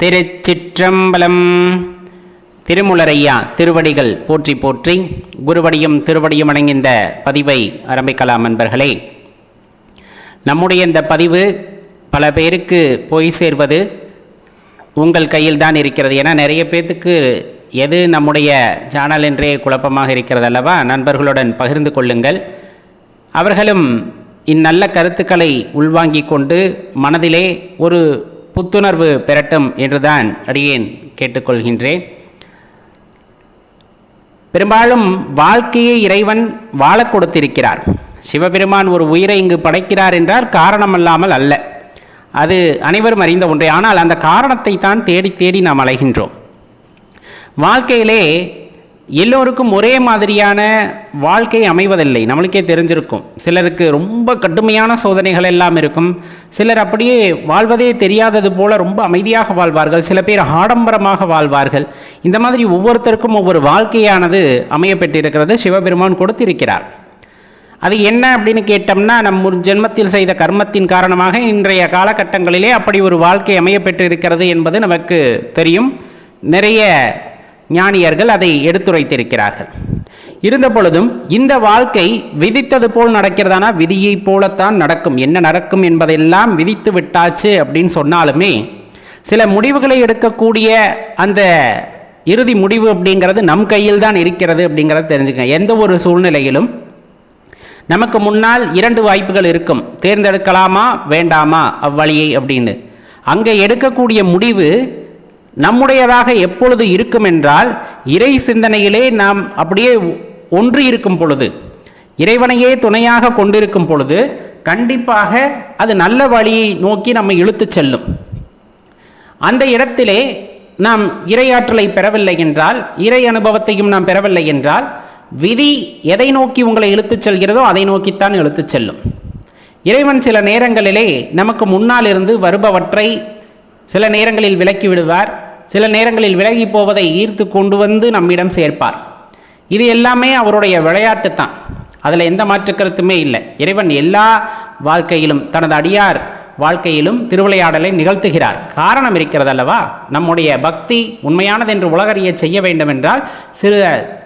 திருச்சிற்றம்பலம். திருமுலரையா திருவடிகள் போற்றி போற்றி குருவடியும் திருவடியும் அடங்கிந்த பதிவை ஆரம்பிக்கலாம் நண்பர்களே. நம்முடைய இந்த பதிவு பல பேருக்கு போய் சேர்வது உங்கள் கையில் தான் இருக்கிறது. ஏன்னா நிறைய பேர்த்துக்கு எது நம்முடைய சேனல் என்றே குழப்பமாக இருக்கிறது அல்லவா? நண்பர்களுடன் பகிர்ந்து கொள்ளுங்கள். அவர்களும் இந்நல்ல கருத்துக்களை உள்வாங்கிக் கொண்டு மனதிலே ஒரு புத்துணர்வு பெறட்டும் என்றுதான் அடியேன் கேட்டுக்கொள்கின்றேன். பெரும்பாலும் வாழ்க்கையை இறைவன் வாழக் கொடுத்திருக்கிறார். சிவபெருமான் ஒரு உயிரை இங்கு படைக்கிறார் என்றால் காரணமல்லாமல் அல்ல. அது அனைவரும் அறிந்த ஒன்றே. ஆனால் அந்த காரணத்தை தான் தேடி தேடி நாம் அலைகின்றோம். வாழ்க்கையிலே எல்லோருக்கும் ஒரே மாதிரியான வாழ்க்கை அமைவதில்லை. நம்மளுக்கே தெரிஞ்சிருக்கும். சிலருக்கு ரொம்ப கடுமையான சோதனைகள் எல்லாம் இருக்கும். சிலர் அப்படியே வாழ்வதே தெரியாதது போல ரொம்ப அமைதியாக வாழ்வார்கள். சில பேர் ஆடம்பரமாக வாழ்வார்கள். இந்த மாதிரி ஒவ்வொருத்தருக்கும் ஒவ்வொரு வாழ்க்கையானது அமையப்பட்டிருக்கிறது சிவபெருமான் கொடுத்திருக்கிறார். அது என்ன அப்படின்னு கேட்டோம்னா நம் முன் ஜென்மத்தில் செய்த கர்மத்தின் காரணமாக இன்றைய காலகட்டங்களிலே அப்படி ஒரு வாழ்க்கை அமையப்பெற்றிருக்கிறது என்பது நமக்கு தெரியும். நிறைய ஞானியர்கள் அதை எடுத்துரைத்திருக்கிறார்கள். இருந்த பொழுதும் இந்த வாழ்க்கை விதித்தது போல் நடக்கிறதானா? விதியை போலத்தான் நடக்கும். என்ன நடக்கும் என்பதெல்லாம் விதித்து விட்டாச்சு அப்படின்னு சொன்னாலுமே சில முடிவுகளை எடுக்கக்கூடிய அந்த இறுதி முடிவு அப்படிங்கிறது நம் கையில் தான் இருக்கிறது அப்படிங்கிறத தெரிஞ்சுக்கங்க. எந்த ஒரு சூழ்நிலையிலும் நமக்கு முன்னால் இரண்டு வாய்ப்புகள் இருக்கும். தேர்ந்தெடுக்கலாமா? வேண்டாமா? அவ்வழியை அப்படின்னு. அங்கே எடுக்கக்கூடிய முடிவு நம்முடையதாக எப்பொழுது இருக்கும் என்றால் இறை சிந்தனையிலே நாம் அப்படியே ஒன்று இருக்கும் பொழுது இறைவனையே துணையாக கொண்டிருக்கும் பொழுது கண்டிப்பாக அது நல்ல வழியை நோக்கி நம்மை இழுத்துச் செல்லும். அந்த இடத்திலே நாம் இறையாற்றலை பெறவில்லை என்றால் இறை அனுபவத்தையும் நாம் பெறவில்லை என்றால் விதி எதை நோக்கி உங்களை இழுத்துச் செல்கிறதோ அதை நோக்கித்தான் இழுத்துச் செல்லும். இறைவன் சில நேரங்களிலே நமக்கு முன்னால் இருந்து வருபவற்றை சில நேரங்களில் விலக்கி விடுவார். சில நேரங்களில் விலகி போவதை ஈர்த்து கொண்டு வந்து நம்மிடம் சேர்ப்பார். இது எல்லாமே அவருடைய விளையாட்டு தான் அதில் எந்த மாற்று கருத்துமே இல்லை. இறைவன் எல்லா வாழ்க்கையிலும் தனது அடியார் வாழ்க்கையிலும் திருவிளையாடலை நிகழ்த்துகிறார். காரணம் இருக்கிறது அல்லவா? நம்முடைய பக்தி உண்மையானது என்று உலகறிய செய்ய வேண்டும் என்றால் சிறு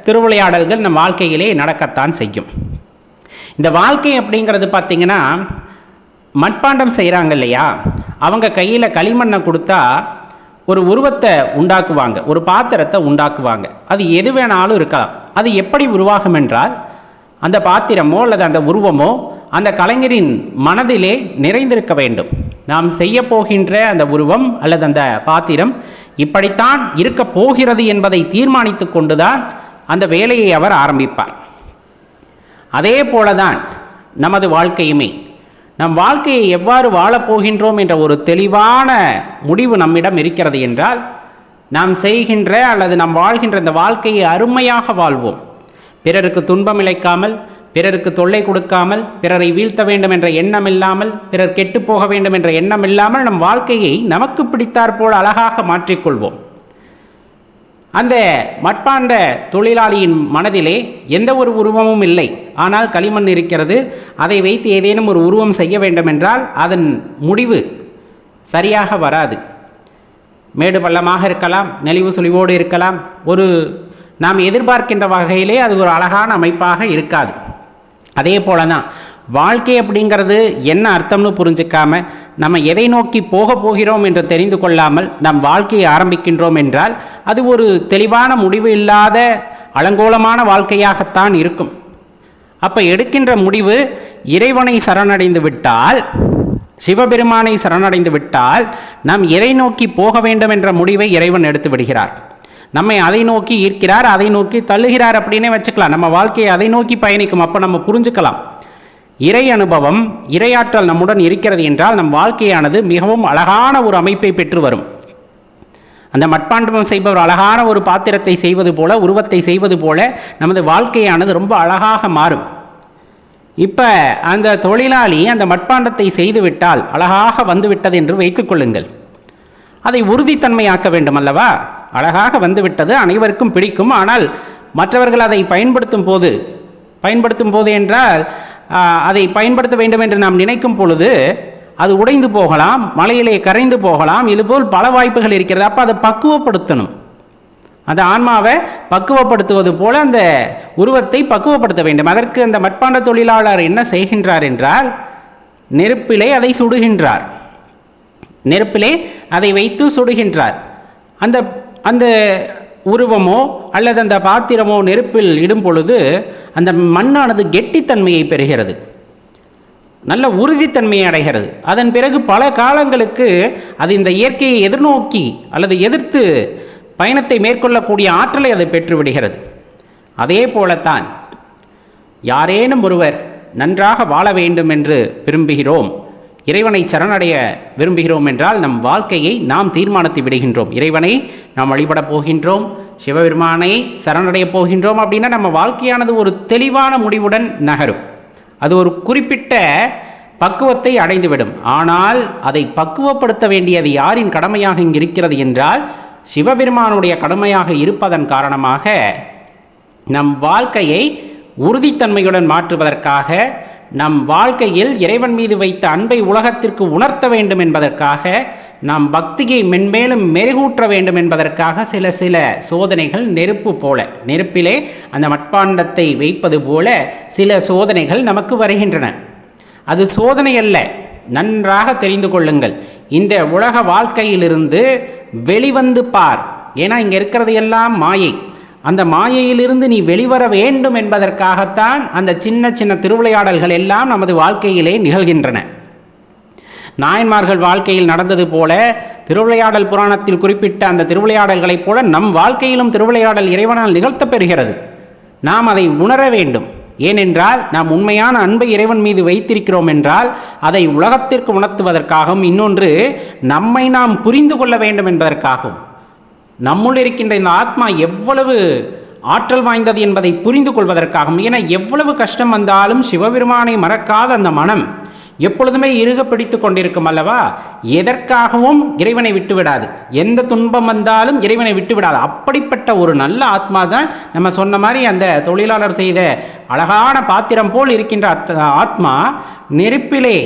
திருவிளையாடல்கள் நம் வாழ்க்கையிலே நடக்கத்தான் செய்யும். இந்த வாழ்க்கை அப்படிங்கிறது பார்த்தீங்கன்னா மட்பாண்டம் செய்கிறாங்க இல்லையா? அவங்க கையில் களிமண்ணை கொடுத்தா ஒரு உருவத்தை உண்டாக்குவாங்க. ஒரு பாத்திரத்தை உண்டாக்குவாங்க. அது எது வேணாலும் இருக்கலாம். அது எப்படி உருவாகும் என்றால் அந்த பாத்திரமோ அல்லது அந்த உருவமோ அந்த கலைஞரின் மனதிலே நிறைந்திருக்க வேண்டும். நாம் செய்ய போகின்ற அந்த உருவம் அல்லது அந்த பாத்திரம் இப்படித்தான் இருக்க போகிறது என்பதை தீர்மானித்து கொண்டுதான் அந்த வேலையை அவர் ஆரம்பிப்பார். அதே போலதான் நமது வாழ்க்கையுமே. நம் வாழ்க்கையை எவ்வாறு வாழப்போகின்றோம் என்ற ஒரு தெளிவான முடிவு நம்மிடம் இருக்கிறது என்றால் நாம் செய்கின்ற அல்லது நாம் வாழ்கின்ற இந்த வாழ்க்கையை அருமையாக வாழ்வோம். பிறருக்கு துன்பம் இழைக்காமல் பிறருக்கு தொல்லை கொடுக்காமல் பிறரை வீழ்த்த வேண்டும் என்ற எண்ணம் இல்லாமல் பிறர் கெட்டு போக வேண்டும் என்ற எண்ணம் இல்லாமல் நம் வாழ்க்கையை நமக்கு பிடித்தாற்போல் அழகாக மாற்றிக்கொள்வோம் அந்த மட்பாண்ட தொழிலாளியின் மனதிலே எந்த ஒரு உருவமும் இல்லை. ஆனால் களிமண் இருக்கிறது. அதை வைத்து ஏதேனும் ஒரு உருவம் செய்ய வேண்டும் என்றால் அதன் முடிவு சரியாக வராது. மேடு பள்ளமாக இருக்கலாம் நெளிவு சுழிவோடு இருக்கலாம். ஒரு நாம் எதிர்பார்க்கின்ற வகையிலே அது ஒரு அழகான அமைப்பாக இருக்காது. அதே போல தான் வாழ்க்கை அப்படிங்கிறது என்ன அர்த்தம்னு புரிஞ்சுக்காம நம்ம எதை நோக்கி போக போகிறோம் என்று தெரிந்து கொள்ளாமல் நம் வாழ்க்கையை ஆரம்பிக்கின்றோம் என்றால் அது ஒரு தெளிவான முடிவு இல்லாத அலங்கோலமான வாழ்க்கையாகத்தான் இருக்கும். அப்போ எடுக்கின்ற முடிவு இறைவனை சரணடைந்து விட்டால் சிவபெருமானை சரணடைந்து விட்டால் நாம் எதை நோக்கி போக வேண்டும் என்ற முடிவை இறைவன் எடுத்து விடுகிறார். நம்மை அதை நோக்கி ஈர்க்கிறார் அதை நோக்கி தள்ளுகிறார் அப்படின்னே வச்சுக்கலாம். நம்ம வாழ்க்கையை அதை நோக்கி பயணிக்கும். அப்போ நம்ம புரிஞ்சுக்கலாம். இறை அனுபவம் இரையாற்றல் நம்முடன் இருக்கிறது என்றால் நம் வாழ்க்கையானது மிகவும் அழகான ஒரு அமைப்பை பெற்று வரும். அந்த மட்பாண்டமம் செய்பவர் அழகான ஒரு பாத்திரத்தை செய்வது போல உருவத்தை செய்வது போல நமது வாழ்க்கையானது ரொம்ப அழகாக மாறும். இப்போ அந்த தொழிலாளி அந்த மட்பாண்டத்தை செய்துவிட்டால் அழகாக வந்துவிட்டது என்று வைத்துக்கொள்ளுங்கள் அதை உறுதித்தன்மையாக்க வேண்டும் அல்லவா அழகாக வந்துவிட்டது அனைவருக்கும் பிடிக்கும் ஆனால் மற்றவர்கள் அதை பயன்படுத்தும் போது பயன்படுத்தும் போது என்றால் அதை பயன்படுத்த வேண்டும் என்று நாம் நினைக்கும் பொழுது அது உடைந்து போகலாம் மலையிலே கரைந்து போகலாம். இதுபோல் பல வாய்ப்புகள் இருக்கிறது. அப்போ அதை பக்குவப்படுத்தணும். அந்த ஆன்மாவை பக்குவப்படுத்துவது போல அந்த உருவத்தை பக்குவப்படுத்த வேண்டும். அதற்கு அந்த மட்பாண்ட தொழிலாளர் என்ன செய்கின்றார் என்றால் நெருப்பிலே அதை சுடுகின்றார். நெருப்பிலே அதை வைத்து சுடுகின்றார். அந்த அந்த உருவமோ அல்லது அந்த பாத்திரமோ நெருப்பில் இடும் பொழுது அந்த மண்ணானது கெட்டித்தன்மையை பெறுகிறது. நல்ல உறுதித்தன்மையை அடைகிறது. அதன் பிறகு பல காலங்களுக்கு அது இந்த இயற்கையை எதிர்நோக்கி அல்லது எதிர்த்து பயணத்தை மேற்கொள்ளக்கூடிய ஆற்றலை அது பெற்றுவிடுகிறது. அதே போலத்தான் யாரேனும் ஒருவர் நன்றாக வாழ வேண்டும் என்று விரும்புகிறோம். இறைவனை சரணடைய விரும்புகிறோம் என்றால் நம் வாழ்க்கையை நாம் தீர்மானித்து விடுகின்றோம். இறைவனை நாம் வழிபடப் போகின்றோம். சிவபெருமானை சரணடைய போகின்றோம் அப்படின்னா நம்ம வாழ்க்கையானது ஒரு தெளிவான முடிவுடன் நகரும். அது ஒரு குறிப்பிட்ட பக்குவத்தை அடைந்துவிடும். ஆனால் அதை பக்குவப்படுத்த வேண்டியது யாரின் கடமையாக இங்கு இருக்கிறது என்றால் சிவபெருமானுடைய கடமையாக இருப்பதன் காரணமாக நம் வாழ்க்கையை உறுதித்தன்மையுடன் மாற்றுவதற்காக நம் வாழ்க்கையில் இறைவன் மீது வைத்த அன்பை உலகத்திற்கு உணர்த்த வேண்டும் என்பதற்காக நாம் பக்தியை மென்மேலும் மெருகூற்ற வேண்டும் என்பதற்காக சில சில சோதனைகள் நெருப்பு போல நெருப்பிலே அந்த மட்பாண்டத்தை வைப்பது போல சில சோதனைகள் நமக்கு வருகின்றன. அது சோதனை அல்ல நன்றாக தெரிந்து கொள்ளுங்கள். இந்த உலக வாழ்க்கையிலிருந்து வெளிவந்து பார். ஏன்னா இங்கே இருக்கிறது எல்லாம் மாயை. அந்த மாயையிலிருந்து நீ வெளிவர வேண்டும் என்பதற்காகத்தான் அந்த சின்ன சின்ன திருவிளையாடல்கள் எல்லாம் நமது வாழ்க்கையிலே நிகழ்கின்றன. நாயன்மார்கள் வாழ்க்கையில் நடந்தது போல திருவிளையாடல் புராணத்தில் குறிப்பிட்ட அந்த திருவிளையாடல்களைப் போல நம் வாழ்க்கையிலும் திருவிளையாடல் இறைவனால் நிகழ்த்தப் பெறுகிறது நாம் அதை உணர வேண்டும். ஏனென்றால் நாம் உண்மையான அன்பை இறைவன் மீது வைத்திருக்கிறோம் என்றால் அதை உலகத்திற்கு உணர்த்துவதற்காகவும் இன்னொன்று நம்மை நாம் புரிந்து கொள்ள வேண்டும் என்பதற்காகவும். நம்முள் இருக்கின்ற இந்த ஆத்மா எவ்வளவு ஆற்றல் வாய்ந்தது என்பதை புரிந்து கொள்வதற்காகவும் ஏன்னா எவ்வளவு கஷ்டம் வந்தாலும் சிவபெருமானை மறக்காத அந்த மனம் எப்பொழுதுமே இறுக பிடித்து கொண்டிருக்கும் அல்லவா? எதற்காகவும் இறைவனை விட்டுவிடாது. எந்த துன்பம் வந்தாலும் இறைவனை விட்டுவிடாது. அப்படிப்பட்ட ஒரு நல்ல ஆத்மா தான் நம்ம சொன்ன மாதிரி அந்த தொழிலாளர் செய்த அழகான பாத்திரம் போல் இருக்கின்ற ஆத்மா நெருப்பிலே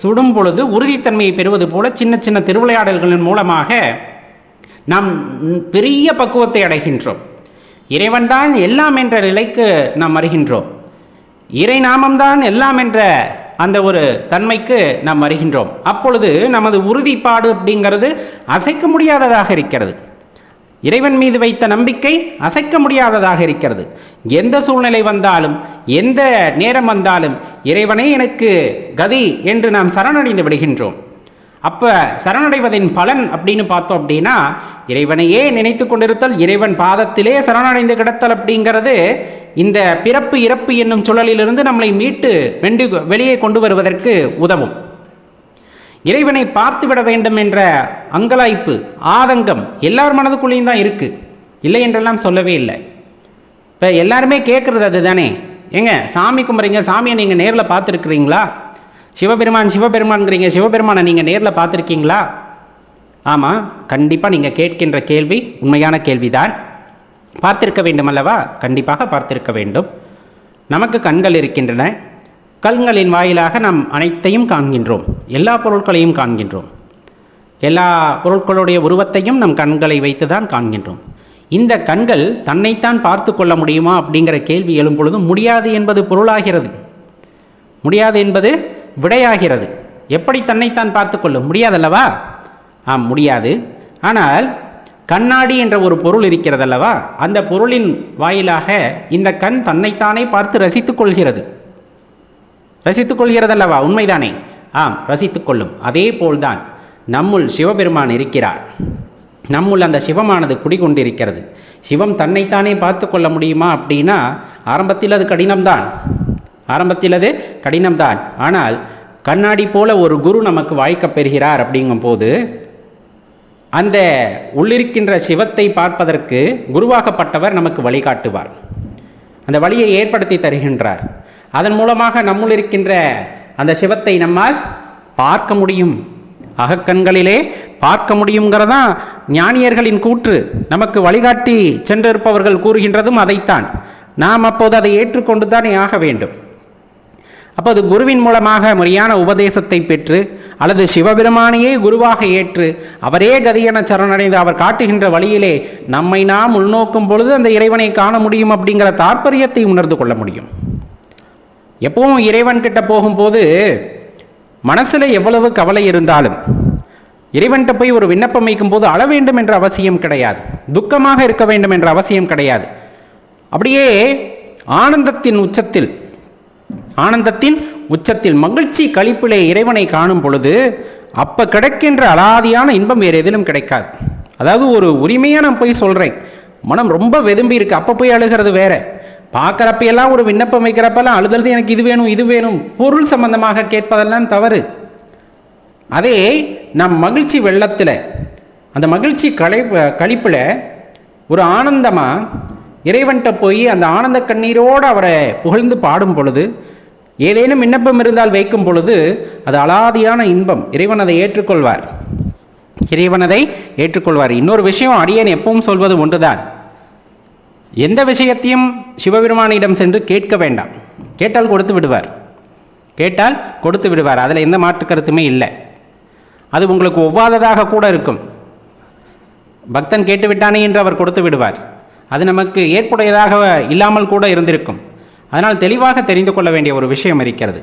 சுடும் பொழுது உறுதித்தன்மையை பெறுவது போல சின்ன சின்ன திருவிளையாடல்களின் மூலமாக நாம் பெரிய பக்குவத்தை அடைகின்றோம். இறைவன்தான் எல்லாம் என்ற நிலைக்கு நாம் வருகின்றோம். இறை நாமம்தான் எல்லாம் என்ற அந்த ஒரு தன்மைக்கு நாம் வருகின்றோம். அப்பொழுது நமது உறுதிப்பாடு அப்படிங்கிறது அசைக்க முடியாததாக இருக்கிறது. இறைவன் மீது வைத்த நம்பிக்கை அசைக்க முடியாததாக இருக்கிறது. எந்த சூழ்நிலை வந்தாலும் எந்த நேரம் வந்தாலும் இறைவனே எனக்கு கதி என்று நாம் சரணடைந்து விடுகின்றோம். அப்போ சரணடைவதின் பலன் அப்படின்னு பார்த்தோம் அப்படின்னா இறைவனையே நினைத்து கொண்டிருத்தல் இறைவன் பாதத்திலே சரணடைந்து கிடத்தல் அப்படிங்கிறது இந்த பிறப்பு இறப்பு என்னும் சுழலிலிருந்து நம்மளை மீட்டு வெண்டு வெளியே கொண்டு வருவதற்கு உதவும். இறைவனை பார்த்துவிட வேண்டும் என்ற அங்கலாய்ப்பு ஆதங்கம் எல்லார் மனதுக்குள்ளேயும் தான் இருக்குது இல்லை என்றெல்லாம் சொல்லவே இல்லை. இப்போ எல்லாருமே கேட்குறது அதுதானே. ஏங்க சாமி கும்பிட்றீங்க சாமியை நீங்கள் நேரில் பார்த்துருக்குறீங்களா? சிவபெருமான் சிவபெருமான்ங்கிறீங்க. சிவபெருமானை நீங்கள் நேரில் பார்த்துருக்கீங்களா? ஆமாம் கண்டிப்பாக நீங்கள் கேட்கின்ற கேள்வி உண்மையான கேள்விதான். பார்த்திருக்க வேண்டும் அல்லவா? கண்டிப்பாக பார்த்திருக்க வேண்டும். நமக்கு கண்கள் இருக்கின்றன. கண்களின் வாயிலாக நாம் அனைத்தையும் காண்கின்றோம். எல்லா பொருட்களையும் காண்கின்றோம். எல்லா பொருட்களுடைய உருவத்தையும் நம் கண்களை வைத்து தான் காண்கின்றோம். இந்த கண்கள் தன்னைத்தான் பார்த்து கொள்ள முடியுமா அப்படிங்கிற கேள்வி எழும்பொழுதும் முடியாது என்பது பொருளாகிறது. முடியாது என்பது விடையாகிறது. எப்படி தன்னைத்தான் பார்த்து கொள்ளும் முடியாதல்லவா? ஆம் முடியாது. ஆனால் கண்ணாடி என்ற ஒரு பொருள் இருக்கிறதல்லவா? அந்த பொருளின் வாயிலாக இந்த கண் தன்னைத்தானே பார்த்து ரசித்துக் கொள்கிறது. ரசித்துக் கொள்கிறதல்லவா? உண்மைதானே. ஆம் ரசித்துக் கொள்ளும். அதே போல்தான் நம்முள் சிவபெருமான் இருக்கிறார். நம்முள் அந்த சிவமானது குடிகொண்டிருக்கிறது. சிவம் தன்னைத்தானே பார்த்து கொள்ள முடியுமா அப்படின்னா ஆரம்பத்தில் அது கடினம்தான். ஆரம்பத்தில் அது கடினம்தான். ஆனால் கண்ணாடி போல ஒரு குரு நமக்கு வாய்க்கப் பெறுகிறார் அப்படிங்கும்போது அந்த உள்ளிருக்கின்ற சிவத்தை பார்ப்பதற்கு குருவாகப்பட்டவர் நமக்கு வழிகாட்டுவார். அந்த வழியை ஏற்படுத்தி தருகின்றார். அதன் மூலமாக நம்முள் இருக்கின்ற அந்த சிவத்தை நம்மால் பார்க்க முடியும். அகக்கண்களிலே பார்க்க முடியுங்கிறதான் ஞானியர்களின் கூற்று. நமக்கு வழிகாட்டி சென்றிருப்பவர்கள் கூறுகின்றதும் அதைத்தான். நாம் அப்போது அதை ஏற்றுக்கொண்டு தானே ஆக வேண்டும். அப்போது குருவின் மூலமாக முறையான உபதேசத்தை பெற்று அல்லது சிவபெருமானையே குருவாக ஏற்று அவரே கதியென சரணடைந்து அவர் காட்டுகின்ற வழியிலே நம்மை நாம் உள்நோக்கும் பொழுது அந்த இறைவனை காண முடியும் அப்படிங்கிற தாற்பயத்தை உணர்ந்து கொள்ள முடியும். எப்பவும் இறைவன் கிட்ட போகும்போது மனசில் எவ்வளவு கவலை இருந்தாலும் இறைவன்கிட்ட போய் ஒரு விண்ணப்பம் வைக்கும் போது அழ வேண்டும் என்ற அவசியம் கிடையாது. துக்கமாக இருக்க வேண்டும் என்ற அவசியம் கிடையாது. அப்படியே ஆனந்தத்தின் உச்சத்தில் ஆனந்தத்தின் உச்சத்தில் மகிழ்ச்சி கழிப்பிலே இறைவனை காணும் பொழுது அப்போ கிடைக்கின்ற அலாதியான இன்பம் வேறு எதிலும் கிடைக்காது. அதாவது ஒரு உரிமையாக நான் போய் சொல்கிறேன் மனம் ரொம்ப வெதும்பி இருக்கு. அப்போ போய் அழுகிறது வேற. பார்க்குறப்பையெல்லாம் ஒரு விண்ணப்பம் வைக்கிறப்பெல்லாம் அழுதல் எனக்கு இது வேணும் இது வேணும். பொருள் சம்பந்தமாக கேட்பதெல்லாம் தவறு. அதே நம் மகிழ்ச்சி வெள்ளத்தில் அந்த மகிழ்ச்சி களை கழிப்பில் ஒரு ஆனந்தமாக இறைவன்கிட்ட போய் அந்த ஆனந்த கண்ணீரோடு அவரை புகழ்ந்து பாடும் பொழுது ஏதேனும் விண்ணப்பம் இருந்தால் வைக்கும் பொழுது அது அலாதியான இன்பம். இறைவன் அதை ஏற்றுக்கொள்வார். இறைவன் அதை ஏற்றுக்கொள்வார். இன்னொரு விஷயம் அடியேன் எப்பவும் சொல்வது ஒன்றுதான். எந்த விஷயத்தையும் சிவபெருமானிடம் சென்று கேட்க வேண்டாம். கேட்டால் கொடுத்து விடுவார். கேட்டால் கொடுத்து விடுவார். அதில் எந்த மாற்று கருத்துமே இல்லை. அது உங்களுக்கு ஒவ்வாததாக கூட இருக்கும். பக்தன் கேட்டு விட்டானே என்று அவர் கொடுத்து விடுவார். அது நமக்கு ஏற்புடையதாக இல்லாமல் கூட இருந்திருக்கும். அதனால் தெளிவாக தெரிந்து கொள்ள வேண்டிய ஒரு விஷயம் இருக்கிறது.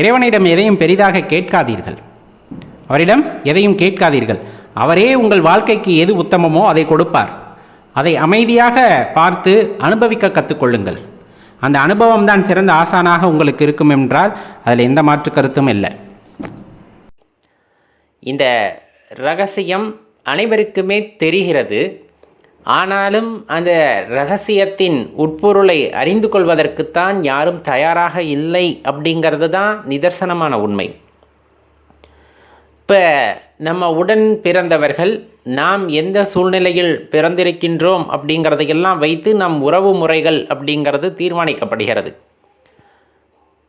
இறைவனிடம் எதையும் பெரிதாக கேட்காதீர்கள். அவரிடம் எதையும் கேட்காதீர்கள். அவரே உங்கள் வாழ்க்கைக்கு எது உத்தமமோ அதை கொடுப்பார். அதை அமைதியாக பார்த்து அனுபவிக்க கற்றுக்கொள்ளுங்கள். அந்த அனுபவம் தான் சிறந்த ஆசானாக உங்களுக்கு இருக்கும் என்றால் அதில் எந்த மாற்று கருத்தும் இல்லை. இந்த ரகசியம் அனைவருக்குமே தெரிகிறது. ஆனாலும் அந்த ரகசியத்தின் உட்பொருளை அறிந்து கொள்வதற்குத்தான் யாரும் தயாராக இல்லை அப்படிங்கிறது தான் நிதர்சனமான உண்மை. இப்போ நம்ம உடன் பிறந்தவர்கள் நாம் எந்த சூழ்நிலையில் பிறந்திருக்கின்றோம் அப்படிங்கிறதையெல்லாம் வைத்து நம் உறவு முறைகள் அப்படிங்கிறது தீர்மானிக்கப்படுகிறது.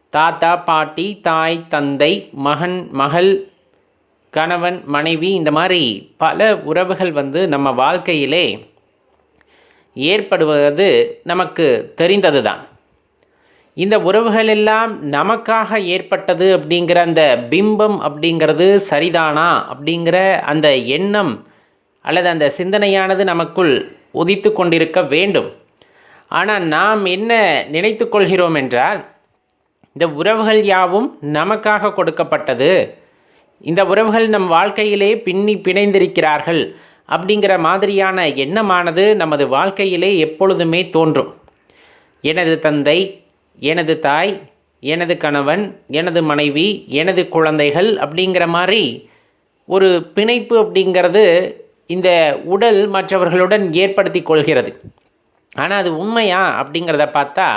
தாத்தா பாட்டி தாய் தந்தை மகன் மகள் கணவன் மனைவி இந்த மாதிரி பல உறவுகள் வந்து நம்ம வாழ்க்கையிலே ஏற்படுவது நமக்கு தெரிந்தது தான் இந்த உறவுகள் எல்லாம் நமக்காக ஏற்பட்டது அப்படிங்கிற அந்த பிம்பம் அப்படிங்கிறது சரிதானா அப்படிங்கிற அந்த எண்ணம் அல்லது அந்த சிந்தனையானது நமக்குள் உதித்து கொண்டிருக்க வேண்டும். ஆனால் நாம் என்ன நினைத்து கொள்கிறோம் என்றால் இந்த உறவுகள் யாவும் நமக்காக கொடுக்கப்பட்டது. இந்த உறவுகள் நம் வாழ்க்கையிலே பின்னி பிணைந்திருக்கிறார்கள். அப்படிங்கிற மாதிரியான எண்ணமானது நமது வாழ்க்கையிலே எப்பொழுதுமே தோன்றும். எனது தந்தை எனது தாய் எனது கணவன் எனது மனைவி எனது குழந்தைகள் அப்படிங்கிற மாதிரி ஒரு பிணைப்பு அப்படிங்கிறது இந்த உடல் மற்றவர்களுடன் ஏற்படுத்தி கொள்கிறது. ஆனால் அது உண்மையா அப்படிங்கிறத பார்த்தா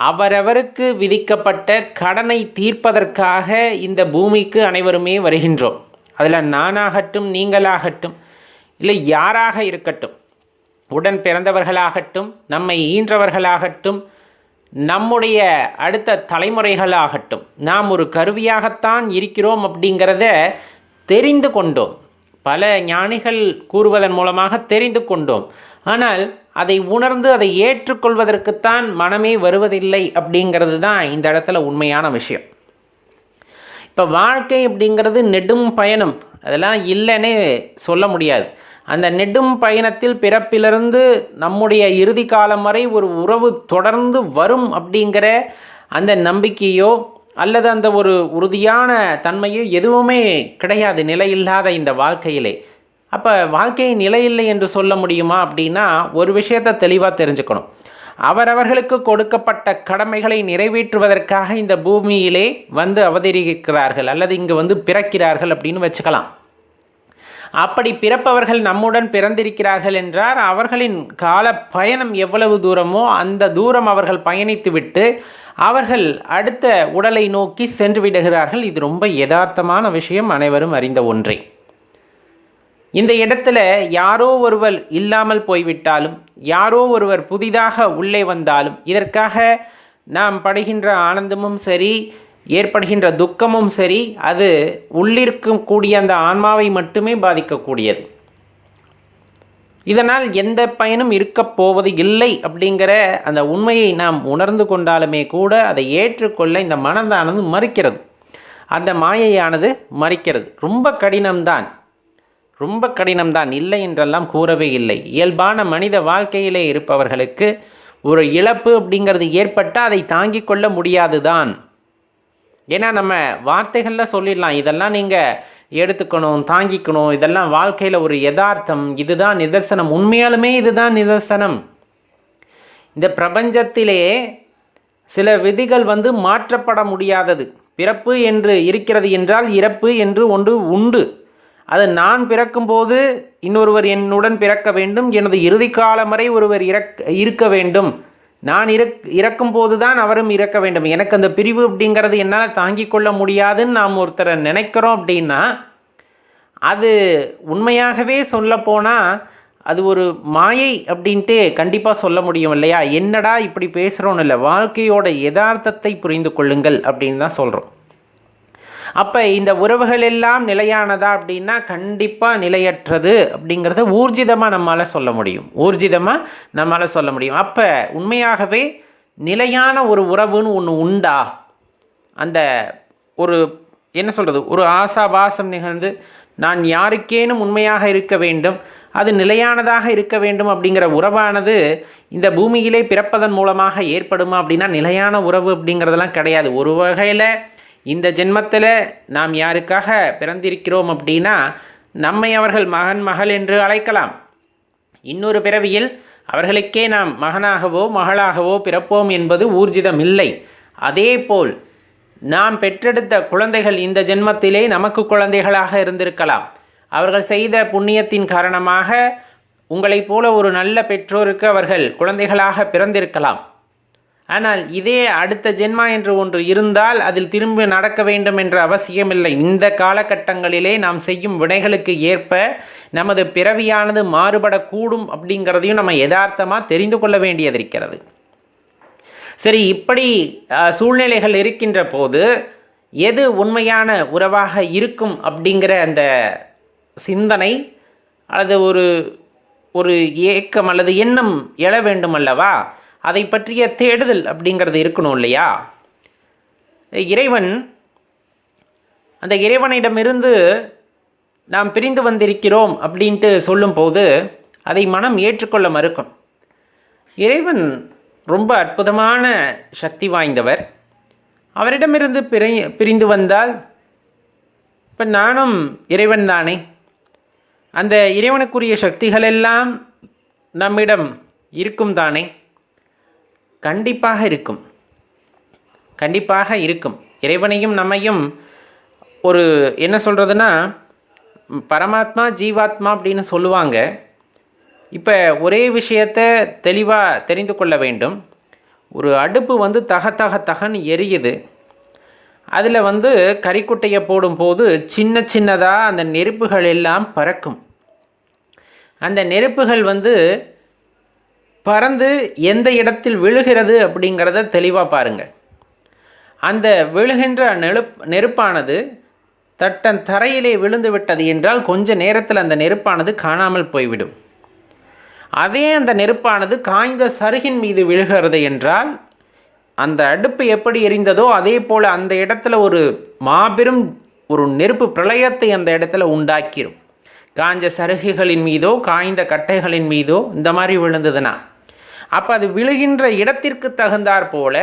அவரவருக்கு விதிக்கப்பட்ட கடனை தீர்ப்பதற்காக இந்த பூமிக்கு அனைவருமே வருகின்றோம். அதில் நானாகட்டும் நீங்களாகட்டும் இல்லை யாராக இருக்கட்டும் உடன் பிறந்தவர்களாகட்டும் நம்மை ஈன்றவர்களாகட்டும் நம்முடைய அடுத்த தலைமுறைகளாகட்டும் நாம் ஒரு கருவியாகத்தான் இருக்கிறோம் அப்படிங்கிறத தெரிந்து கொண்டோம். பல ஞானிகள் கூறுவதன் மூலமாக தெரிந்து கொண்டோம். ஆனால் அதை உணர்ந்து அதை ஏற்றுக்கொள்வதற்குத்தான் மனமே வருவதில்லை அப்படிங்கிறது தான் இந்த இடத்துல உண்மையான விஷயம். இப்போ வாழ்க்கை அப்படிங்கிறது நெடும் பயணம். அதெல்லாம் இல்லைன்னே சொல்ல முடியாது. அந்த நெடும் பயணத்தில் பிறப்பிலிருந்து நம்முடைய இறுதி காலம் வரை ஒரு உறவு தொடர்ந்து வரும் அப்படிங்கிற அந்த நம்பிக்கையோ அல்லது அந்த ஒரு உறுதியான தன்மையோ எதுவுமே கிடையாது நிலையில்லாத இந்த வாழ்க்கையிலே. அப்போ வாழ்க்கை நிலையில்லை என்று சொல்ல முடியுமா அப்படின்னா ஒரு விஷயத்தை தெளிவாக தெரிஞ்சுக்கணும். அவரவர்களுக்கு கொடுக்கப்பட்ட கடமைகளை நிறைவேற்றுவதற்காக இந்த பூமியிலே வந்து அவதரிக்கிறார்கள் அல்லது இங்கு வந்து பிறக்கிறார்கள் அப்படின்னு வச்சுக்கலாம். அப்படி பிறப்பவர்கள் நம்முடன் பிறந்திருக்கிறார்கள் என்றால் அவர்களின் கால பயணம் எவ்வளவு தூரமோ அந்த தூரம் அவர்கள் பயணித்துவிட்டு அவர்கள் அடுத்த உடலை நோக்கி சென்று விடுகிறார்கள். இது ரொம்ப யதார்த்தமான விஷயம் அனைவரும் அறிந்த ஒன்றே. இந்த இடத்துல யாரோ ஒருவர் இல்லாமல் போய்விட்டாலும் யாரோ ஒருவர் புதிதாக உள்ளே வந்தாலும் இதற்காக நாம் படுகின்ற ஆனந்தமும் சரி ஏற்படுகின்ற துக்கமும் சரி அது உள்ளிருக்கும் கூடிய அந்த ஆன்மாவை மட்டுமே பாதிக்கக்கூடியது. இதனால் எந்த பயனும் இருக்கப் போவது இல்லை அப்படிங்கிற அந்த உண்மையை நாம் உணர்ந்து கொண்டாலுமே கூட அதை ஏற்றுக்கொள்ள இந்த மனதானது மறுக்கிறது. அந்த மாயையானது மறிக்கிறது. ரொம்ப கடினம்தான். ரொம்ப கடினம்தான் இல்லை என்றெல்லாம் கூறவே இல்லை. இயல்பான மனித வாழ்க்கையிலே இருப்பவர்களுக்கு ஒரு இழப்பு அப்படிங்கிறது ஏற்பட்டால் அதை தாங்கிக் கொள்ள முடியாது தான் ஏன்னா நம்ம வார்த்தைகளில் சொல்லிடலாம் இதெல்லாம் நீங்கள் எடுத்துக்கணும் தாங்கிக்கணும் இதெல்லாம் வாழ்க்கையில் ஒரு யதார்த்தம் இதுதான் நிதர்சனம் உண்மையாலுமே இதுதான் நிதர்சனம். இந்த பிரபஞ்சத்திலே சில விதிகள் வந்து மாற்றப்பட முடியாதது. பிறப்பு என்று இருக்கிறது என்றால் இறப்பு என்று ஒன்று உண்டு. அது நான் பிறக்கும்போது இன்னொருவர் என்னுடன் பிறக்க வேண்டும். எனது இறுதி காலம் வரை ஒருவர் இறக் இருக்க வேண்டும். நான் இறக் இறக்கும்போது தான் அவரும் இறக்க வேண்டும். எனக்கு அந்த பிரிவு அப்படிங்கிறது என்னால் தாங்கிக் கொள்ள முடியாதுன்னு நாம் ஒருத்தரை நினைக்கிறோம் அப்படின்னா அது உண்மையாகவே சொல்லப்போனால் அது ஒரு மாயை அப்படின்ட்டு கண்டிப்பாக சொல்ல முடியும் இல்லையா? என்னடா இப்படி பேசுகிறோன்னு இல்லை. வாழ்க்கையோட யதார்த்தத்தை புரிந்து கொள்ளுங்கள் அப்படின்னு தான் சொல்கிறோம் அப்போ இந்த உறவுகள் எல்லாம் நிலையானதா அப்படின்னா கண்டிப்பாக நிலையற்றது அப்படிங்கிறத ஊர்ஜிதமாக நம்மளால் சொல்ல முடியும். ஊர்ஜிதமாக நம்மளால் சொல்ல முடியும். அப்போ உண்மையாகவே நிலையான ஒரு உறவுன்னு ஒன்று உண்டா? அந்த ஒரு என்ன சொல்கிறது ஒரு ஆசாபாசம் நிகழ்ந்து நான் யாருக்கேனும் உண்மையாக இருக்க வேண்டும் அது நிலையானதாக இருக்க வேண்டும் அப்படிங்கிற உறவானது இந்த பூமியிலே பிறப்பதன் மூலமாக ஏற்படுமா அப்படின்னா நிலையான உறவு அப்படிங்கிறதெல்லாம் கிடையாது. ஒரு வகையில் இந்த ஜென்மத்தில் நாம் யாருக்காக பிறந்திருக்கிறோம் அப்படின்னா நம்மை அவர்கள் மகன் மகள் என்று அழைக்கலாம். இன்னொரு பிறவியில் அவர்களுக்கே நாம் மகனாகவோ மகளாகவோ பிறப்போம் என்பது ஊர்ஜிதம் இல்லை. அதேபோல் நாம் பெற்றெடுத்த குழந்தைகள் இந்த ஜென்மத்திலே நமக்கு குழந்தைகளாக இருந்திருக்கலாம். அவர்கள் செய்த புண்ணியத்தின் காரணமாக உங்களைப் போல ஒரு நல்ல பெற்றோருக்கு அவர்கள் குழந்தைகளாக பிறந்திருக்கலாம். ஆனால் இதே அடுத்த ஜென்மா என்று ஒன்று இருந்தால் அதில் திரும்ப நடக்க வேண்டும் என்ற அவசியமில்லை. இந்த காலகட்டங்களிலே நாம் செய்யும் வினைகளுக்கு ஏற்ப நமது பிறவியானது மாறுபடக்கூடும் அப்படிங்கிறதையும் நம்ம யதார்த்தமாக தெரிந்து கொள்ள வேண்டியது இருக்கிறது சரி இப்படி சூழ்நிலைகள் இருக்கின்ற போது எது உண்மையான உறவாக இருக்கும் அப்படிங்கிற அந்த சிந்தனை அல்லது ஒரு ஒரு ஏக்கம் அல்லது எண்ணம் எழ வேண்டும் அல்லவா அதை பற்றிய தேடுதல் அப்படிங்கிறது இருக்கணும் இல்லையா? இறைவன் அந்த இறைவனிடமிருந்து நாம் பிரிந்து வந்திருக்கிறோம் அப்படின்ட்டு சொல்லும்போது அதை மனம் ஏற்றுக்கொள்ள மறுக்கும். இறைவன் ரொம்ப அற்புதமான சக்தி வாய்ந்தவர். அவரிடமிருந்து பிரி பிரிந்து வந்தால் இப்போ நானும் இறைவன் தானே. அந்த இறைவனுக்குரிய சக்திகளெல்லாம் நம்மிடம் இருக்கும் தானே. கண்டிப்பாக இருக்கும். கண்டிப்பாக இருக்கும். இறைவனையும் நம்மையும் ஒரு என்ன சொல்கிறதுனா பரமாத்மா ஜீவாத்மா அப்படின்னு சொல்லுவாங்க. இப்போ ஒரே விஷயத்தை தெளிவாக தெரிந்து கொள்ள வேண்டும். ஒரு அடுப்பு வந்து தக தக தகன்னு எரியுது. அதில் வந்து கறிக்குட்டையை போடும்போது சின்ன சின்னதாக அந்த நெருப்புகள் எல்லாம் பறக்கும். அந்த நெருப்புகள் வந்து பறந்து எந்த இடத்தில் விழுகிறது அப்படிங்கிறத தெளிவாக பாருங்கள் அந்த விழுகின்ற நெருப் நெருப்பானது தட்டன் தரையிலே விழுந்து விட்டது என்றால் கொஞ்ச நேரத்தில் அந்த நெருப்பானது காணாமல் போய்விடும். அதே அந்த நெருப்பானது காய்ந்த சருகின் மீது விழுகிறது என்றால் அந்த அடுப்பு எப்படி எரிந்ததோ அதே போல் அந்த இடத்துல ஒரு மாபெரும் ஒரு நெருப்பு பிரளயத்தை அந்த இடத்துல உண்டாக்கிடும் காஞ்ச சருகுகளின் மீதோ காய்ந்த கட்டைகளின் மீதோ இந்த மாதிரி விழுந்ததுன்னா. அப்போ அது விழுகின்ற இடத்திற்கு தகுந்தாற் போல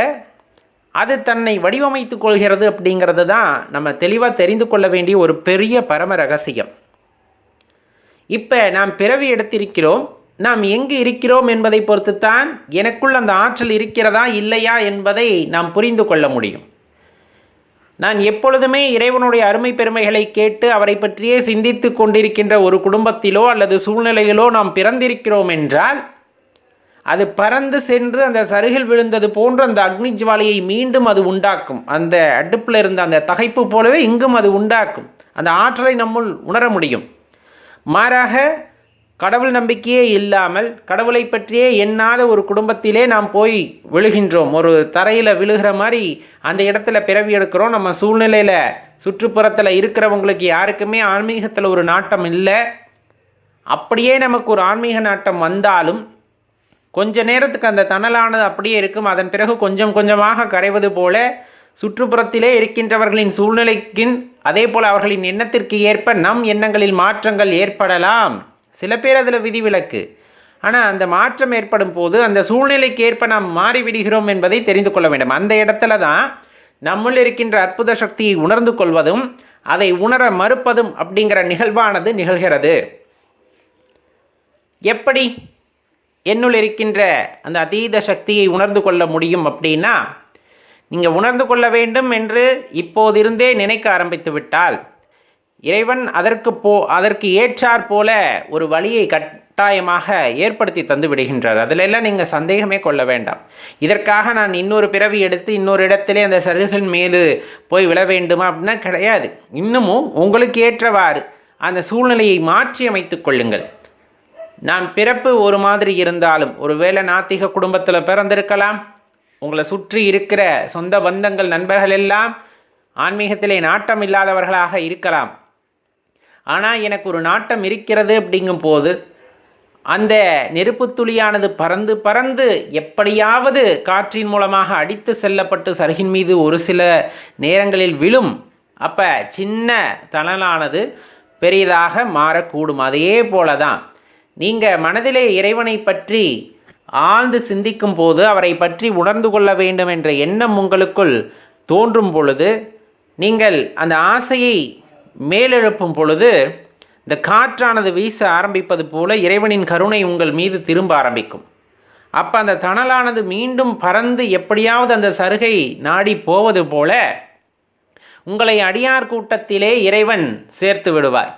அது தன்னை வடிவமைத்து கொள்கிறது அப்படிங்கிறது தான் நம்ம தெளிவாக தெரிந்து கொள்ள வேண்டிய ஒரு பெரிய பரம ரகசியம். இப்போ நாம் பிறவி எடுத்திருக்கிறோம் நாம் எங்கு இருக்கிறோம் என்பதை பொறுத்துத்தான் எனக்குள் அந்த ஆற்றல் இருக்கிறதா இல்லையா என்பதை நாம் புரிந்து கொள்ள முடியும். நான் எப்பொழுதுமே இறைவனுடைய அருமை பெருமைகளை கேட்டு அவரை பற்றியே சிந்தித்து கொண்டிருக்கின்ற ஒரு குடும்பத்திலோ அல்லது சூழ்நிலையிலோ நாம் பிறந்திருக்கிறோம் என்றால் அது பறந்து சென்று அந்த சருகில் விழுந்தது போன்று அந்த அக்னி ஜுவாலையை மீண்டும் அது உண்டாக்கும். அந்த அடுப்பில் இருந்த அந்த தகைப்பு போலவே இங்கும் அது உண்டாக்கும். அந்த ஆற்றலை நம்முள் உணர முடியும். மாறாக கடவுள் நம்பிக்கையே இல்லாமல் கடவுளை பற்றியே எண்ணாத ஒரு குடும்பத்திலே நாம் போய் விழுகின்றோம். ஒரு தரையில் விழுகிற மாதிரி அந்த இடத்துல பிறவி எடுக்கிறோம். நம்ம சூழ்நிலையில் சுற்றுப்புறத்தில் இருக்கிறவங்களுக்கு யாருக்குமே ஆன்மீகத்தில் ஒரு நாட்டம் இல்லை. அப்படியே நமக்கு ஒரு ஆன்மீக நாட்டம் வந்தாலும் கொஞ்ச நேரத்துக்கு அந்த தணலானது அப்படியே இருக்கும். அதன் பிறகு கொஞ்சம் கொஞ்சமாக கரைவது போல சுற்றுப்புறத்திலே இருக்கின்றவர்களின் சூழ்நிலைக்கின் அதே போல் அவர்களின் எண்ணத்திற்கு ஏற்ப நம் எண்ணங்களில் மாற்றங்கள் ஏற்படலாம். சில பேர் அதில் விதிவிலக்கு. ஆனால் அந்த மாற்றம் ஏற்படும் போது அந்த சூழ்நிலைக்கு ஏற்ப நாம் மாறிவிடுகிறோம் என்பதை தெரிந்து கொள்ள வேண்டும். அந்த இடத்துல தான் நம்முள் இருக்கின்ற அற்புத சக்தியை உணர்ந்து கொள்வதும் அதை உணர மறுப்பதும் அப்படிங்கிற நிகழ்வானது நிகழ்கிறது. எப்படி? என்னுள் இருக்கின்ற அந்த அதீத சக்தியை உணர்ந்து கொள்ள முடியும் அப்படின்னா நீங்கள் உணர்ந்து கொள்ள வேண்டும் என்று இப்போதிருந்தே நினைக்க ஆரம்பித்து விட்டால் இறைவன் அதற்கு போ அதற்கு ஏற்றாற் போல ஒரு வழியை கட்டாயமாக ஏற்படுத்தி தந்து விடுகின்றார். அதிலெல்லாம் நீங்கள் சந்தேகமே கொள்ள வேண்டாம். இதற்காக நான் இன்னொரு பிறவி எடுத்து இன்னொரு இடத்திலே அந்த சருகின் மீது போய் விழ வேண்டுமா அப்படின்னா கிடையாது. இன்னமும் உங்களுக்கு ஏற்றவாறு அந்த சூழ்நிலையை மாற்றி அமைத்து கொள்ளுங்கள். நாம் பிறப்பு ஒரு மாதிரி இருந்தாலும் ஒருவேளை நாத்திக குடும்பத்தில் பிறந்திருக்கலாம். உங்களை சுற்றி இருக்கிற சொந்த பந்தங்கள் நண்பர்கள் எல்லாம் ஆன்மீகத்திலே நாட்டம் இல்லாதவர்களாக இருக்கலாம். ஆனால் எனக்கு ஒரு நாட்டம் இருக்கிறது அப்படிங்கும் போது அந்த நெருப்பு துளியானது பறந்து பறந்து எப்படியாவது காற்றின் மூலமாக அடித்து செல்லப்பட்டு சருகின் மீது ஒரு சில நேரங்களில் விழும். அப்போ சின்ன தணலானது பெரியதாக மாறக்கூடும். அதே போல தான் நீங்கள் மனதிலே இறைவனை பற்றி ஆழ்ந்து சிந்திக்கும் போது அவரை பற்றி உணர்ந்து கொள்ள வேண்டும் என்ற எண்ணம் உங்களுக்குள் தோன்றும் பொழுது நீங்கள் அந்த ஆசையை மேலெழுப்பும் பொழுது இந்த காற்றானது வீச ஆரம்பிப்பது போல இறைவனின் கருணை உங்கள் மீது திரும்ப ஆரம்பிக்கும். அப்போ அந்த தணலானது மீண்டும் பறந்து எப்படியாவது அந்த சருகை நாடி போவது போல உங்களை அடியார் கூட்டத்திலே இறைவன் சேர்த்து விடுவார்.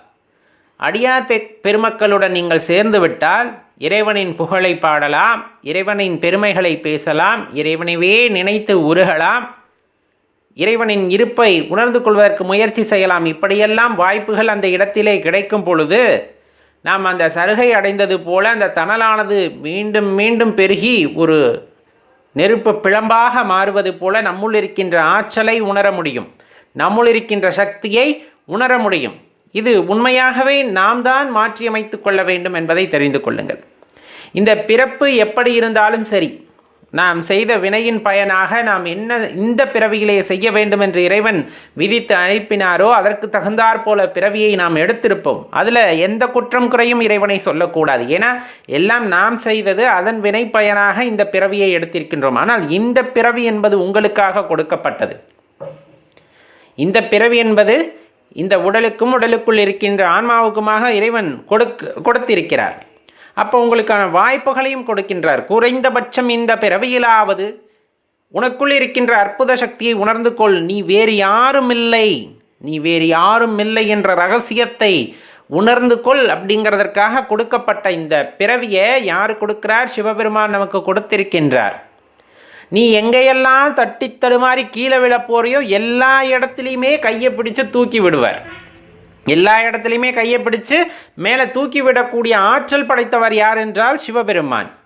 அடியார் பெ பெருமக்களுடன் நீங்கள் சேர்ந்துவிட்டால் இறைவனின் புகழை பாடலாம் இறைவனின் பெருமைகளை பேசலாம் இறைவனைவே நினைத்து உருகலாம். இறைவனின் இருப்பை உணர்ந்து கொள்வதற்கு முயற்சி செய்யலாம். இப்படியெல்லாம் வாய்ப்புகள் அந்த இடத்திலே கிடைக்கும் பொழுது நாம் அந்த சருகை அடைந்தது போல அந்த தணலானது மீண்டும் மீண்டும் பெருகி ஒரு நெருப்பு பிழம்பாக மாறுவது போல நம்முள் இருக்கின்ற ஆற்றலை உணர முடியும். நம்முள் இருக்கின்ற சக்தியை உணர முடியும். இது உண்மையாகவே நாம் தான் மாற்றியமைத்து கொள்ள வேண்டும் என்பதை தெரிந்து கொள்ளுங்கள். இந்த பிறப்பு எப்படி இருந்தாலும் சரி நாம் செய்த வினையின் பயனாக நாம் என்ன இந்த பிறவியிலே செய்ய வேண்டும் என்று இறைவன் விதித்து அனுப்பினாரோ அதற்கு தகுந்தாற் போல பிறவியை நாம் எடுத்திருப்போம். அதில் எந்த குற்றம் குறையும் இறைவனை சொல்லக்கூடாது. ஏன்னா எல்லாம் நாம் செய்தது அதன் வினை பயனாக இந்த பிறவியை எடுத்திருக்கின்றோம். ஆனால் இந்த பிறவி என்பது உங்களுக்காக கொடுக்கப்பட்டது. இந்த பிறவி என்பது இந்த உடலுக்கும் உடலுக்குள் இருக்கின்ற ஆன்மாவுக்குமாக இறைவன் கொடுக்க கொடுத்திருக்கிறார். அப்போ உங்களுக்கான வாய்ப்புகளையும் கொடுக்கின்றார். குறைந்தபட்சம் இந்த பிறவியிலாவது உனக்குள் இருக்கின்ற அற்புத சக்தியை உணர்ந்து கொள். நீ வேறு யாரும் இல்லை. நீ வேறு யாரும் இல்லை என்ற ரகசியத்தை உணர்ந்து கொள் அப்படிங்கிறதற்காக கொடுக்கப்பட்ட இந்த பிறவியை யார் கொடுக்கிறார்? சிவபெருமான் நமக்கு கொடுத்திருக்கின்றார். நீ எங்கேயெல்லாம் தட்டி தடுமாறி கீழே விழ போறியோ எல்லா இடத்துலையுமே கையை பிடிச்சு தூக்கி விடுவார். எல்லா இடத்துலையுமே கையை பிடிச்சு மேலே தூக்கி விடக்கூடிய ஆற்றல் படைத்தவர் யார் என்றால் சிவபெருமான்.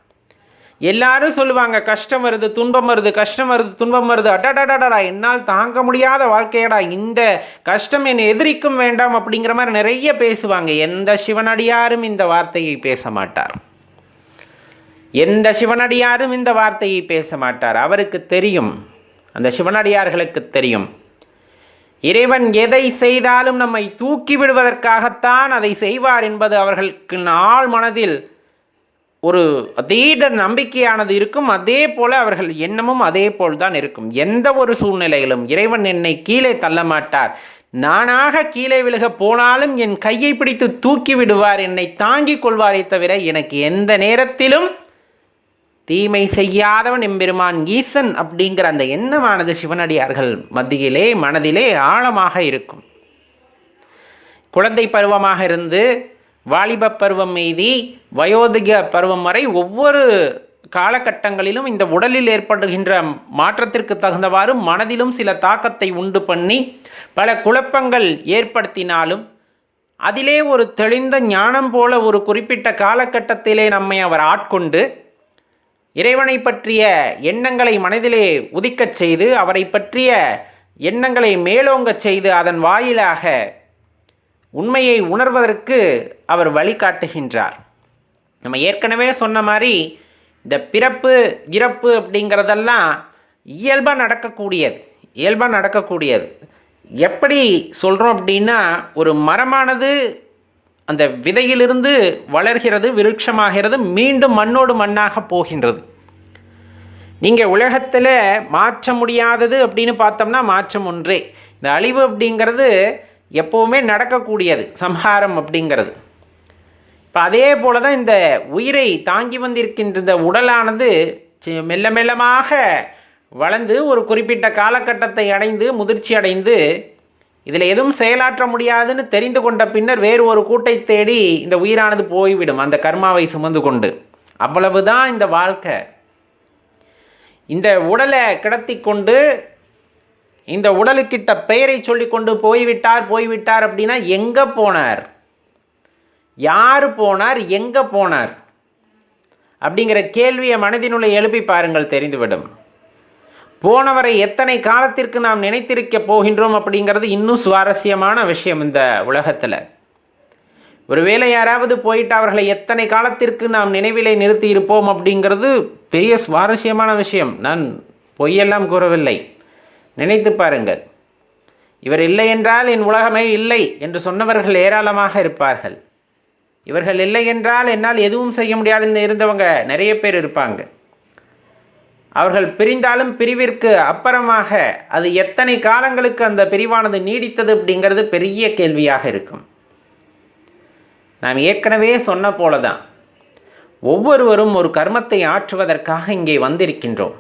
எல்லாரும் சொல்லுவாங்க கஷ்டம் வருது துன்பம் வருது கஷ்டம் வருது துன்பம் வருது. அடடடடா என்னால் தாங்க முடியாத வாழ்க்கையடா இந்த கஷ்டம் என் எதிரிக்கும் வேண்டாம் அப்படிங்கிற மாதிரி நிறைய பேசுவாங்க. எந்த சிவனடியாரும் இந்த வார்த்தையை பேச மாட்டார். எந்த சிவனடியாரும் இந்த வார்த்தையை பேச மாட்டார். அவருக்கு தெரியும். அந்த சிவனடியார்களுக்கு தெரியும். இறைவன் எதை செய்தாலும் நம்மை தூக்கி விடுவதற்காகத்தான் அதை செய்வார் என்பது அவர்களுக்கு நாள் மனதில் ஒரு அதீத நம்பிக்கையானது இருக்கும். அதே போல அவர்கள் எண்ணமும் அதே போல் தான் இருக்கும். எந்த ஒரு சூழ்நிலையிலும் இறைவன் என்னை கீழே தள்ள மாட்டார். நானாக கீழே விழுக போனாலும் என் கையை பிடித்து தூக்கி விடுவார். என்னை தாங்கிக் கொள்வாரே தவிர எனக்கு எந்த நேரத்திலும் தீமை செய்யாதவன் எம்பெருமான் ஈசன் அப்படிங்கிற அந்த எண்ணமானது சிவனடியார்கள் மத்தியிலே மனதிலே ஆழமாக இருக்கும். குழந்தை பருவமாக இருந்து வாலிப பருவம் மீதி வயோதிக பருவம் வரை ஒவ்வொரு காலகட்டங்களிலும் இந்த உடலில் ஏற்படுகின்ற மாற்றத்திற்கு தகுந்தவாறு மனதிலும் சில தாக்கத்தை உண்டு பண்ணி பல குழப்பங்கள் ஏற்படுத்தினாலும் அதிலே ஒரு தெளிந்த ஞானம் போல ஒரு குறிப்பிட்ட காலகட்டத்திலே நம்மை அவர் ஆட்கொண்டு இறைவனை பற்றிய எண்ணங்களை மனதிலே உதிக்கச் செய்து அவரை பற்றிய எண்ணங்களை மேலோங்கச் செய்து அதன் வாயிலாக உண்மையை உணர்வதற்கு அவர் வழிகாட்டுகின்றார். நம்ம ஏற்கனவே சொன்ன மாதிரி இந்த பிறப்பு இறப்பு அப்படிங்கிறதெல்லாம் இயல்பாக நடக்கக்கூடியது இயல்பாக நடக்கக்கூடியது. எப்படி சொல்கிறோம் அப்படின்னா ஒரு மரமானது அந்த விதையிலிருந்து வளர்கிறது விருட்சமாகிறது மீண்டும் மண்ணோடு மண்ணாக போகின்றது. நீங்கள் உலகத்தில் மாற்ற முடியாதது அப்படின்னு பார்த்தோம்னா மாற்றம் ஒன்றே. இந்த அழிவு அப்படிங்கிறது எப்போவுமே நடக்கக்கூடியது சம்ஹாரம் அப்படிங்கிறது. இப்போ அதே போல தான் இந்த உயிரை தாங்கி வந்திருக்கின்ற இந்த உடலானது மெல்ல மெல்லமாக வளர்ந்து ஒரு குறிப்பிட்ட காலகட்டத்தை அடைந்து முதிர்ச்சி அடைந்து இதில் எதுவும் செயலாற்ற முடியாதுன்னு தெரிந்து கொண்ட பின்னர் வேறு ஒரு கூட்டை தேடி இந்த உயிரானது போய்விடும் அந்த கர்மாவை சுமந்து கொண்டு. அவ்வளவுதான் இந்த வாழ்க்கை. இந்த உடலை கிடத்தி கொண்டு இந்த உடலுக்கிட்ட பெயரை சொல்லிக்கொண்டு போய்விட்டார் போய்விட்டார் அப்படின்னா எங்கே போனார்? யார் போனார்? எங்கே போனார்? அப்படிங்கிற கேள்வியை மனதினுள்ளே எழுப்பி பாருங்கள் தெரிந்துவிடும். போனவரை எத்தனை காலத்திற்கு நாம் நினைத்திருக்க போகின்றோம் அப்படிங்கிறது இன்னும் சுவாரஸ்யமான விஷயம் இந்த உலகத்தில். ஒருவேளை யாராவது போயிட்டு அவர்களை எத்தனை காலத்திற்கு நாம் நினைவிலே நிறுத்தி இருப்போம் அப்படிங்கிறது பெரிய சுவாரஸ்யமான விஷயம். நான் பொய்யெல்லாம் கூறவில்லை. நினைத்து பாருங்கள். இவர் இல்லை என்றால் என் உலகமே இல்லை என்று சொன்னவர்கள் ஏராளமாக இருப்பார்கள். இவர்கள் இல்லை என்றால் என்னால் எதுவும் செய்ய முடியாதுன்னு இருந்தவங்க நிறைய பேர் இருப்பாங்க. அவர்கள் பிரிந்தாலும் பிரிவிற்கு அப்புறமாக அது எத்தனை காலங்களுக்கு அந்த பிரிவானது நீடித்தது அப்படிங்கிறது பெரிய கேள்வியாக இருக்கும். நாம் ஏற்கனவே சொன்ன போல தான் ஒவ்வொருவரும் ஒரு கர்மத்தை ஆற்றுவதற்காக இங்கே வந்திருக்கின்றோம்.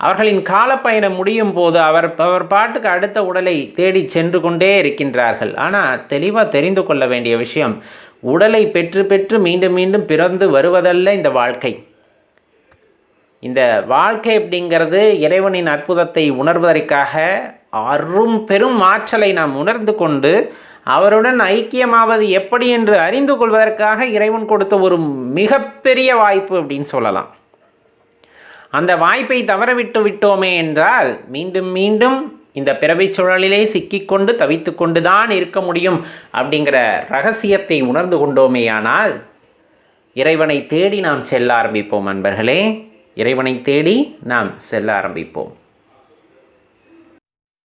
அவர்களின் காலப்பயணம் முடியும் போது அவர் அவர் பாட்டுக்கு அடுத்த உடலை தேடி சென்று கொண்டே இருக்கின்றார்கள். ஆனால் தெளிவாக தெரிந்து கொள்ள வேண்டிய விஷயம் உடலை பெற்று பெற்று மீண்டும் மீண்டும் பிறந்து வருவதல்ல இந்த வாழ்க்கை. இந்த வாழ்க்கை அப்படிங்கிறது இறைவனின் அற்புதத்தை உணர்வதற்காக அரும் பெரும் ஆற்றலை நாம் உணர்ந்து கொண்டு அவருடன் ஐக்கியமாவது எப்படி என்று அறிந்து கொள்வதற்காக இறைவன் கொடுத்த ஒரு மிகப்பெரிய வாய்ப்பு அப்படின்னு சொல்லலாம். அந்த வாய்ப்பை தவறவிட்டு விட்டோமே என்றால் மீண்டும் மீண்டும் இந்த பிறவிச் சூழலிலே சிக்கிக்கொண்டு தவித்து கொண்டுதான் இருக்க முடியும் அப்படிங்கிற ரகசியத்தை உணர்ந்து கொண்டோமேயானால் இறைவனை தேடி நாம் செல்ல ஆரம்பிப்போம் அன்பர்களே. இறைவனை தேடி நாம் செல்ல ஆரம்பிப்போம்.